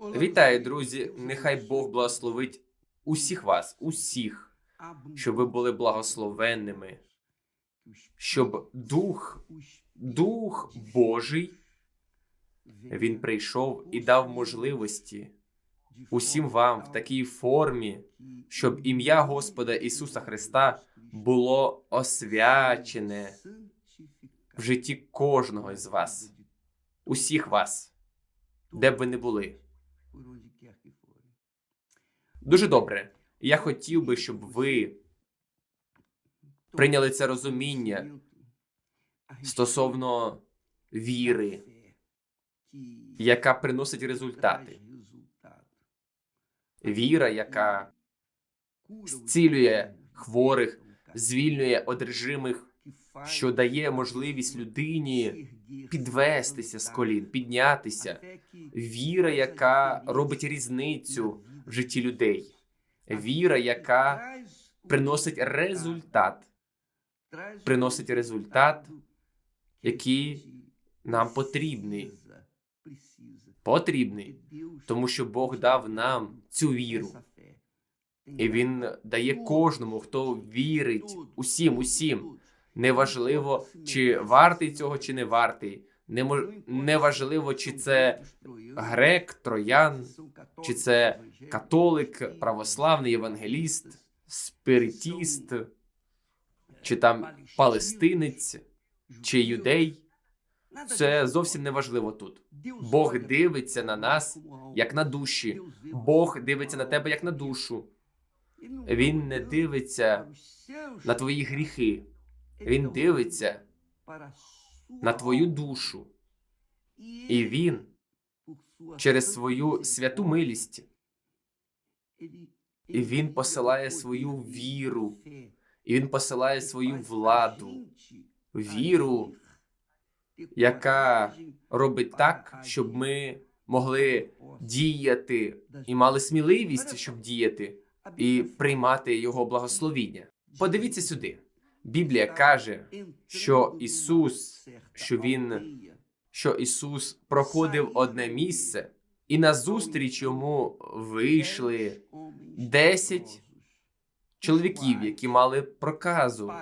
Вітаю, друзі! Нехай Бог благословить усіх вас, усіх, щоб ви були благословенними, щоб Дух, Дух Божий, Він прийшов і дав можливості усім вам в такій формі, щоб ім'я Господа Ісуса Христа було освячене в житті кожного із вас, усіх вас, де б ви не були. Дуже добре. Я хотів би, щоб ви прийняли це розуміння стосовно віри, яка приносить результати. Віра, яка зцілює хворих, звільнює одержимих, що дає можливість людині підвестися з колін, піднятися. Віра, яка робить різницю в житті людей. Віра, яка приносить результат, приносить результат, який нам потрібний. Потрібний, тому що Бог дав нам цю віру, і Він дає кожному, хто вірить, усім, усім. Неважливо, чи вартий цього, чи не вартий. Неважливо, чи це грек, троян, чи це католик, православний євангеліст, спиритіст, чи там палестинець, чи юдей. Це зовсім не важливо тут. Бог дивиться на нас як на душі. Бог дивиться на тебе як на душу. Він не дивиться на твої гріхи. Він дивиться на твою душу. І він через свою святу милість. І він посилає свою віру, і він посилає свою владу, віру, яка робить так, щоб ми могли діяти і мали сміливість, щоб діяти і приймати його благословіння. Подивіться сюди. Біблія каже, що Ісус, що він що Ісус проходив одне місце, і назустріч йому вийшли десять чоловіків, які мали проказу,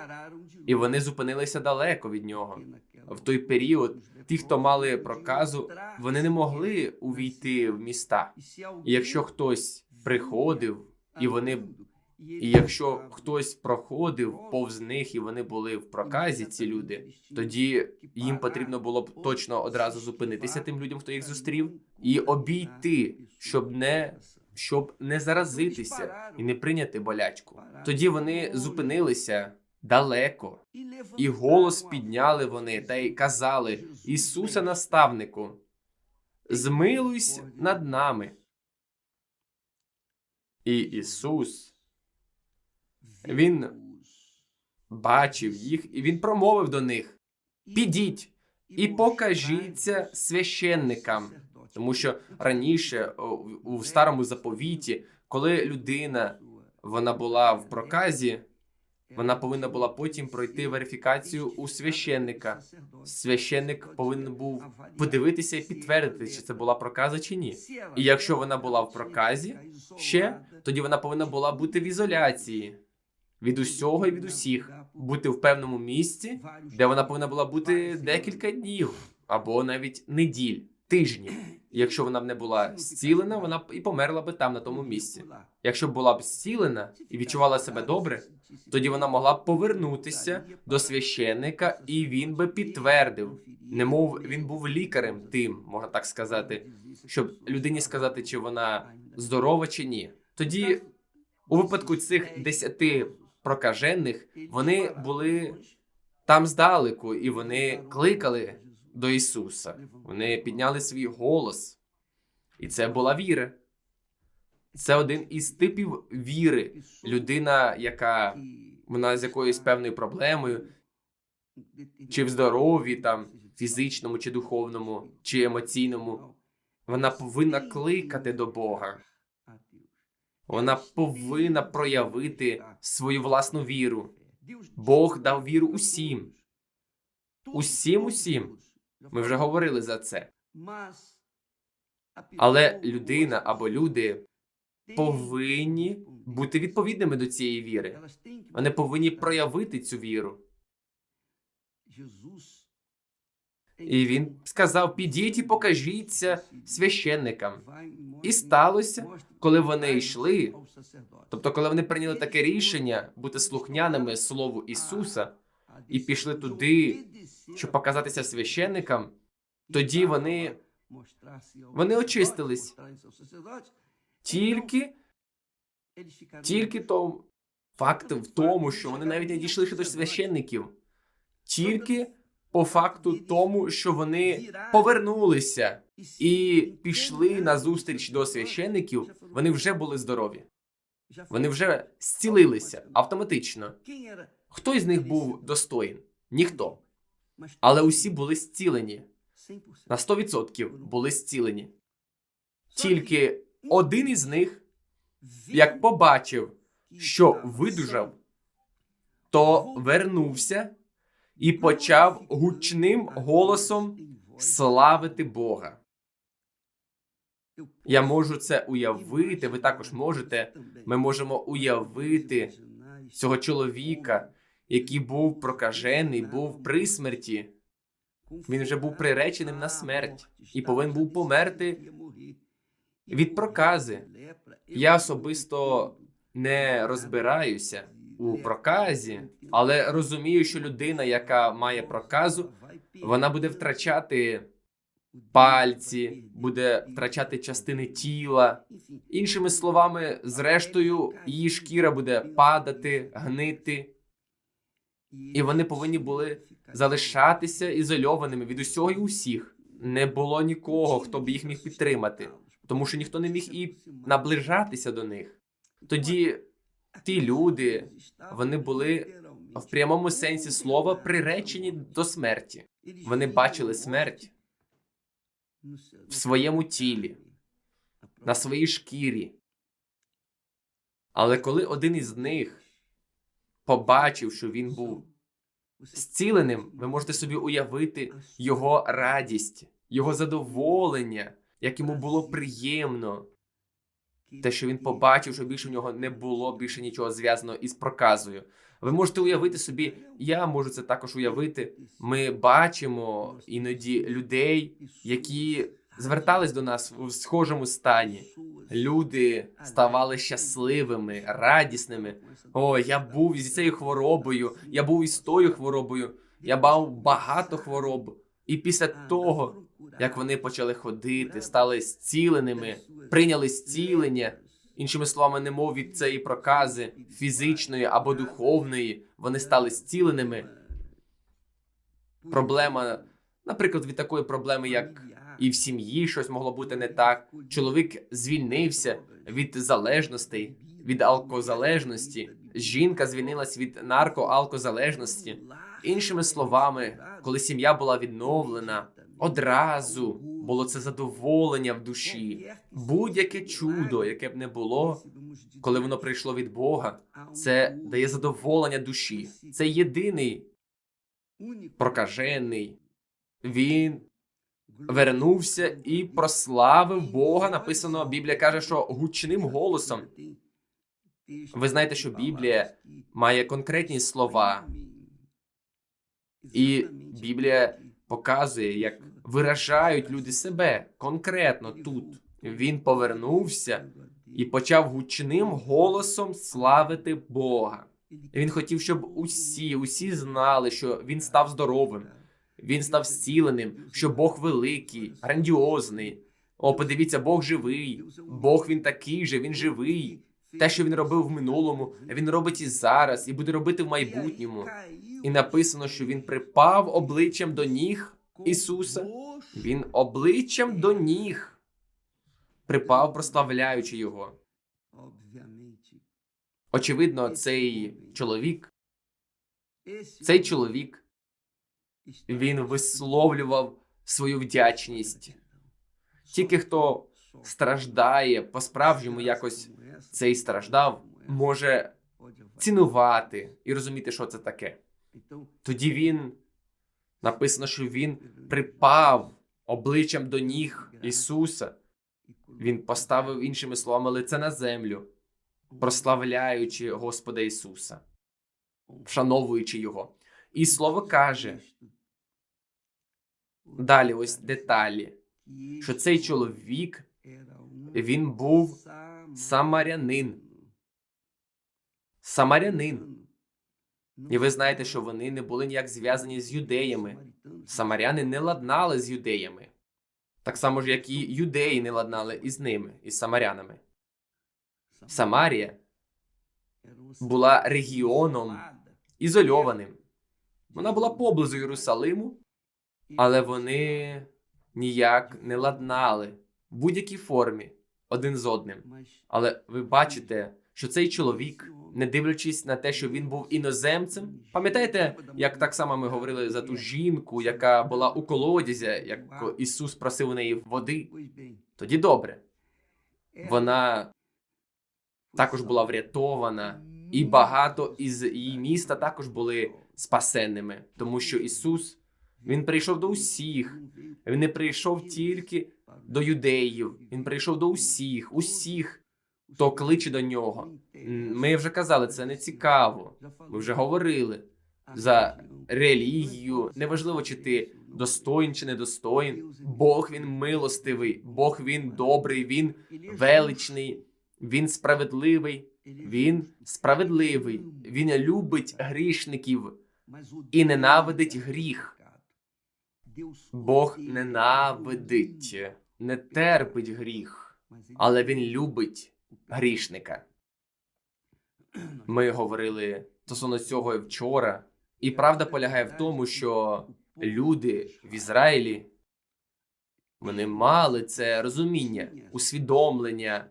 і вони зупинилися далеко від нього. В той період ті, хто мали проказу, вони не могли увійти в міста. І якщо хтось приходив, і вони і якщо хтось проходив повз них, і вони були в проказі, ці люди, тоді їм потрібно було б точно одразу зупинитися тим людям, хто їх зустрів, і обійти, щоб не щоб не заразитися і не прийняти болячку. Тоді вони зупинилися далеко, і голос підняли вони та й казали: Ісусе, наставнику, змилуйся над нами. І Ісус Він бачив їх, і він промовив до них: Підіть і покажіться священникам. Тому що раніше у старому заповіті, коли людина вона була в проказі, вона повинна була потім пройти верифікацію у священника. Священник повинен був подивитися і підтвердити, чи це була проказа чи ні. І якщо вона була в проказі ще, тоді вона повинна була бути в ізоляції від усього і від усіх, бути в певному місці, де вона повинна була бути декілька днів або навіть неділь, тижнів. Якщо вона б не була зцілена, вона б і померла би там на тому місці. Якщо б була б зцілена і відчувала себе добре, тоді вона могла б повернутися до священника, і він би підтвердив, немов він був лікарем тим, можна так сказати, щоб людині сказати, чи вона здорова чи ні. Тоді, у випадку цих десяти прокажених, вони були там здалеку, і вони кликали до Ісуса. Вони підняли свій голос, і це була віра. Це один із типів віри. Людина, яка вона з якоюсь певною проблемою, чи в здоров'ї, там фізичному, чи духовному, чи емоційному, вона повинна кликати до Бога. Вона повинна проявити свою власну віру. Бог дав віру усім. Усім, усім. Ми вже говорили за це. Але людина або люди повинні бути відповідними до цієї віри. Вони повинні проявити цю віру. І він сказав: підіть і покажіться священникам. І сталося, коли вони йшли, Тобто, коли вони прийняли таке рішення бути слухняними Слову Ісуса і пішли туди, щоб показатися священникам, тоді вони вони очистились. тільки, тільки то факт в тому, що вони навіть не дійшли ще до священників, тільки по факту тому, що вони повернулися і пішли на зустріч до священників, вони вже були здорові. Вони вже зцілилися автоматично. Хто із них був достоїн? Ніхто. Але усі були зцілені. На 100% були зцілені. Тільки один із них, як побачив, що видужав, то вернувся і почав гучним голосом славити Бога. Я можу це уявити, ви також можете. Ми можемо уявити цього чоловіка, який був прокажений, був при смерті. Він вже був приреченим на смерть і повинен був померти від прокази. Я особисто не розбираюся у проказі, але розумію, що людина, яка має проказу, вона буде втрачати пальці, буде втрачати частини тіла. Іншими словами, зрештою, її шкіра буде падати, гнити, і вони повинні були залишатися ізольованими від усього і усіх. Не було нікого, хто б їх міг підтримати, тому що ніхто не міг і наближатися до них. Тоді ті люди, вони були в прямому сенсі слова приречені до смерті. Вони бачили смерть в своєму тілі, на своїй шкірі. Але коли один із них побачив, що він був зціленим, ви можете собі уявити його радість, його задоволення, як йому було приємно. Те, що він побачив, що більше в нього не було більше нічого зв'язаного із проказою. Ви можете уявити собі, я можу це також уявити. Ми бачимо іноді людей, які звертались до нас у схожому стані. Люди ставали щасливими, радісними. О, я був зі цією хворобою, я був із тою хворобою, я мав багато хвороб. І після того, як вони почали ходити, стали зціленими, прийняли зцілення, іншими словами, немов від цієї прокази фізичної або духовної, вони стали зціленими. Проблема, наприклад, від такої проблеми, як і в сім'ї щось могло бути не так. Чоловік звільнився від залежностей, від алкозалежності. Жінка звільнилась від наркоалкозалежності. Іншими словами, коли сім'я була відновлена, одразу було це задоволення в душі. Будь-яке чудо, яке б не було, коли воно прийшло від Бога, це дає задоволення душі. Це єдиний прокажений. Він вернувся і прославив Бога. Написано, Біблія каже, що гучним голосом. Ви знаєте, що Біблія має конкретні слова, і Біблія показує, як виражають люди себе конкретно тут. Він повернувся і почав гучним голосом славити Бога. Він хотів, щоб усі, усі знали, що він став здоровим, він став зціленим, що Бог великий, грандіозний. О, подивіться, Бог живий. Бог він такий же, він живий. Те, що він робив в минулому, він робить і зараз, і буде робити в майбутньому. І написано, що він припав обличчям до ніг Ісуса. Він обличчям до ніг припав, прославляючи його. Очевидно, цей чоловік, цей чоловік, він висловлював свою вдячність. Тільки хто страждає по-справжньому якось цей страждав, може цінувати і розуміти, що це таке. Тоді він написано, що він припав обличчям до ніг Ісуса. Він поставив іншими словами лице на землю, прославляючи Господа Ісуса, вшановуючи Його. І слово каже далі, ось деталі, що цей чоловік він був самарянин. Самарянин. І ви знаєте, що вони не були ніяк зв'язані з юдеями. Самаряни не ладнали з юдеями. Так само ж, як і юдеї не ладнали із ними, із самарянами. Самарія була регіоном ізольованим. Вона була поблизу Єрусалиму, але вони ніяк не ладнали будь-якій формі один з одним. Але ви бачите, що цей чоловік, не дивлячись на те, що він був іноземцем, пам'ятаєте, як так само ми говорили за ту жінку, яка була у колодязі, як Ісус просив у неї води. Тоді добре. Вона також була врятована, і багато із її міста також були спасенними, тому що Ісус він прийшов до усіх. Він не прийшов тільки до юдеїв. Він прийшов до усіх, усіх, хто кличе до нього. Ми вже казали, це не цікаво. Ми вже говорили за релігію. Неважливо, чи ти достоїн чи недостоїн. Бог він милостивий, Бог він добрий, він величний, він справедливий. Він справедливий. Він любить грішників і ненавидить гріх. Бог ненавидить, не терпить гріх, але він любить грішника. Ми говорили стосовно цього і вчора, і правда полягає в тому, що люди в Ізраїлі вони мали це розуміння, усвідомлення,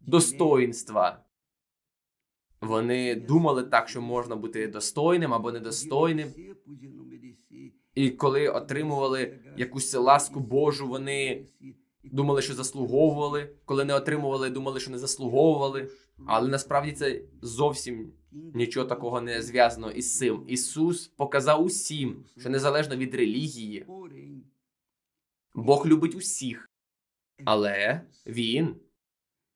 достоїнства. Вони думали так, що можна бути достойним або недостойним. І коли отримували якусь ласку Божу, вони думали, що заслуговували. Коли не отримували, думали, що не заслуговували. Але насправді це зовсім нічого такого не зв'язано із цим. Ісус показав усім, що незалежно від релігії, Бог любить усіх, але Він,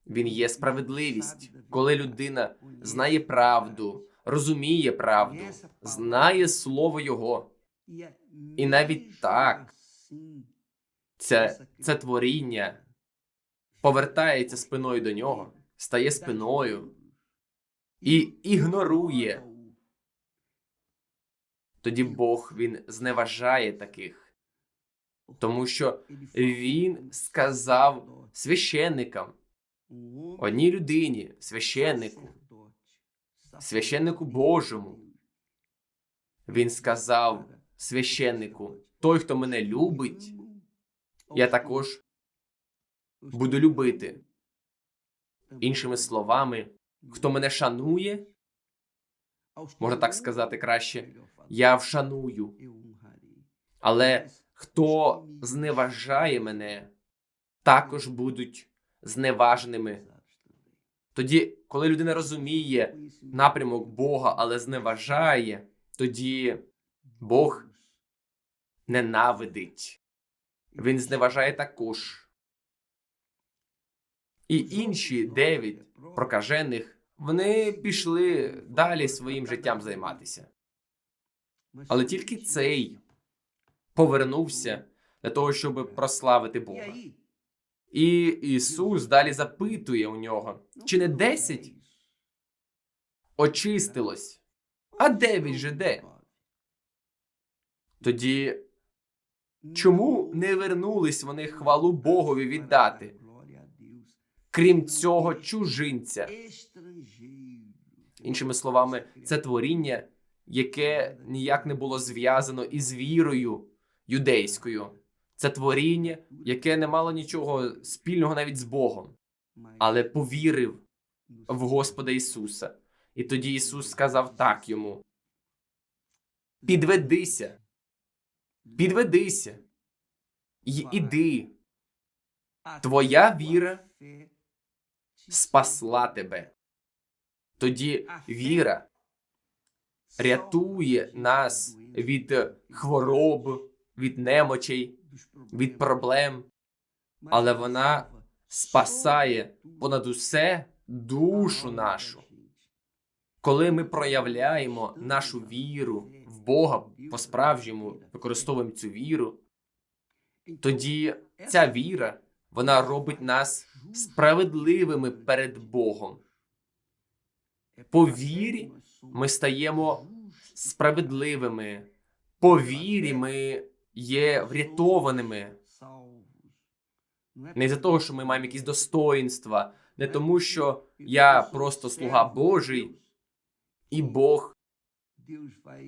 Він є справедливість. Коли людина знає правду, розуміє правду, знає слово Його. І навіть так Це, це творіння повертається спиною до нього, стає спиною і ігнорує. Тоді Бог він зневажає таких, тому що він сказав священникам, одній людині, священнику, священнику Божому. Він сказав священнику: той, хто мене любить, я також буду любити. Іншими словами, хто мене шанує, можна так сказати краще, я вшаную. Але хто зневажає мене, також будуть зневаженими. Тоді, коли людина розуміє напрямок Бога, але зневажає, тоді Бог ненавидить. Він зневажає також. І інші дев'ять прокажених вони пішли далі своїм життям займатися. Але тільки цей повернувся для того, щоб прославити Бога. І Ісус далі запитує у нього, чи не десять очистилось, а дев'ять же де? Тоді чому не вернулись вони хвалу Богові віддати, крім цього чужинця? Іншими словами, це творіння, яке ніяк не було зв'язано із вірою юдейською. Це творіння, яке не мало нічого спільного навіть з Богом, але повірив в Господа Ісуса. І тоді Ісус сказав так йому: Підведися, підведися. Й іди, твоя віра спасла тебе. Тоді віра рятує нас від хвороб, від немочей, від проблем, але вона спасає понад усе душу нашу. Коли ми проявляємо нашу віру Бога по-справжньому, використовуємо цю віру, тоді ця віра вона робить нас справедливими перед Богом. По вірі ми стаємо справедливими. По вірі ми є врятованими. Не за того, що ми маємо якісь достоїнства, не тому, що я просто слуга Божий, і Бог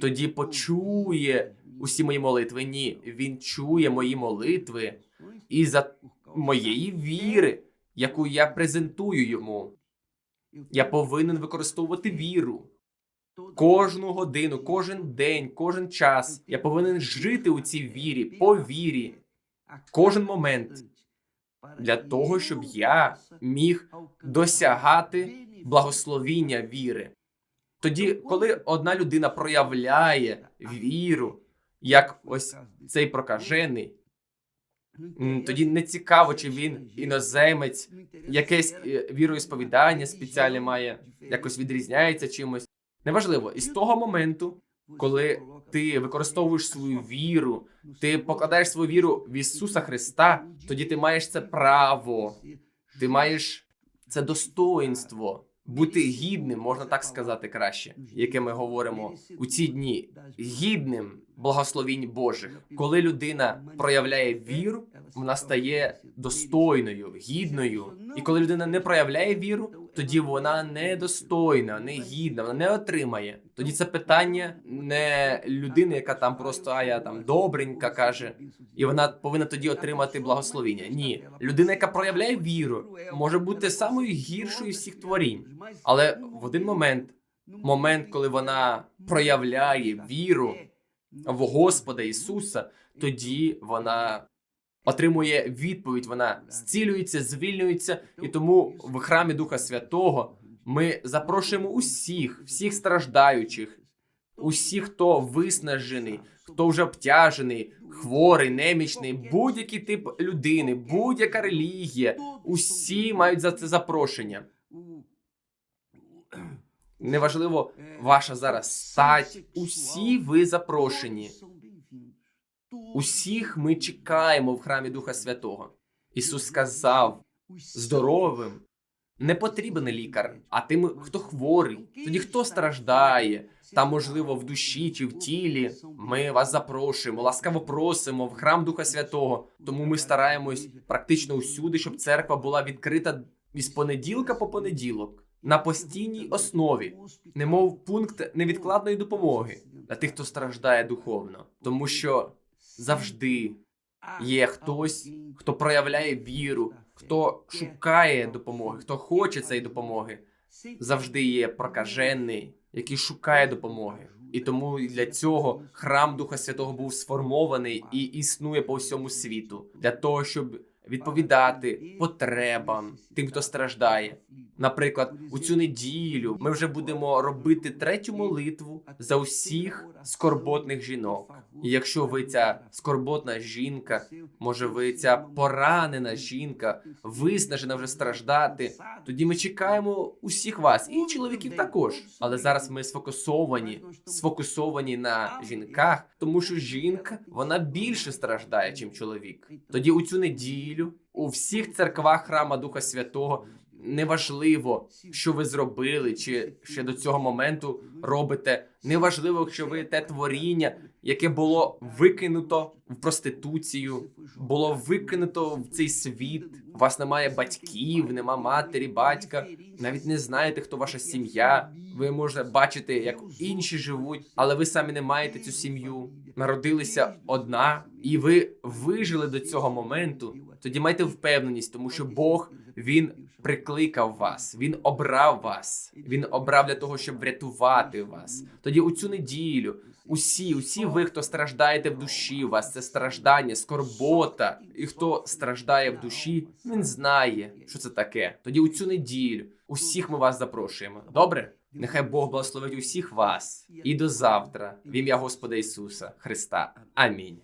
тоді почує усі мої молитви. Ні, він чує мої молитви і за моєї віри, яку я презентую йому. Я повинен використовувати віру. Кожну годину, кожен день, кожен час. Я повинен жити у цій вірі, по вірі, кожен момент для того, щоб я міг досягати благословіння віри. Тоді, коли одна людина проявляє віру, як ось цей прокажений, тоді не цікаво, чи він іноземець, якесь е, віроісповідання спеціальне має, якось відрізняється чимось. Неважливо, і з того моменту, коли ти використовуєш свою віру, ти покладаєш свою віру в Ісуса Христа, тоді ти маєш це право, ти маєш це достоинство бути гідним, можна так сказати краще, яке ми говоримо у ці дні, гідним благословінь Божих. Коли людина проявляє віру, вона стає достойною, гідною. І коли людина не проявляє віру, тоді вона недостойна, не гідна, вона не отримає. Тоді це питання не людини, яка там просто а я там добренька каже, і вона повинна тоді отримати благословіння. Ні, людина, яка проявляє віру, може бути самою гіршою всіх творінь, але в один момент, момент, коли вона проявляє віру в Господа Ісуса, тоді вона отримує відповідь, вона зцілюється, звільнюється, і тому в храмі Духа Святого ми запрошуємо усіх, всіх страждаючих, усіх, хто виснажений, хто вже обтяжений, хворий, немічний, будь-який тип людини, будь-яка релігія, усі мають за це запрошення. Неважливо ваша зараз стать, усі ви запрошені. Усіх ми чекаємо в храмі Духа Святого. Ісус сказав здоровим не потрібен лікар, а тим, хто хворий, тоді хто страждає, та можливо в душі чи в тілі. Ми вас запрошуємо, ласкаво просимо в храм Духа Святого. Тому ми стараємось практично усюди, щоб церква була відкрита із понеділка по понеділок на постійній основі, немов пункт невідкладної допомоги для тих, хто страждає духовно, тому що завжди є хтось, хто проявляє віру, хто шукає допомоги, хто хоче цієї допомоги. Завжди є прокажений, який шукає допомоги. І тому для цього храм Духа Святого був сформований і існує по всьому світу для того, щоб відповідати потребам тим, хто страждає. Наприклад, у цю неділю ми вже будемо робити третю молитву за усіх скорботних жінок. І якщо ви ця скорботна жінка, може ви ця поранена жінка, виснажена вже страждати, тоді ми чекаємо усіх вас і чоловіків також. Але зараз ми сфокусовані, сфокусовані на жінках, тому що жінка вона більше страждає, чим чоловік. Тоді у цю неділю у всіх церквах храма Духа Святого. Неважливо, що ви зробили, чи ще до цього моменту робите. Неважливо, якщо ви те творіння, яке було викинуто в проституцію, було викинуто в цей світ. У вас немає батьків, нема матері, батька. Навіть не знаєте, хто ваша сім'я. Ви можете бачити, як інші живуть, але ви самі не маєте цю сім'ю. Народилися одна, і ви вижили до цього моменту. Тоді майте впевненість, тому що Бог він прикликав вас, він обрав вас. Він обрав для того, щоб врятувати вас. Тоді у цю неділю усі, усі ви, хто страждаєте в душі, у вас це страждання, скорбота, і хто страждає в душі, він знає, що це таке. Тоді у цю неділю усіх ми вас запрошуємо. Добре? Нехай Бог благословить усіх вас і до завтра, в ім'я Господа Ісуса Христа. Амінь.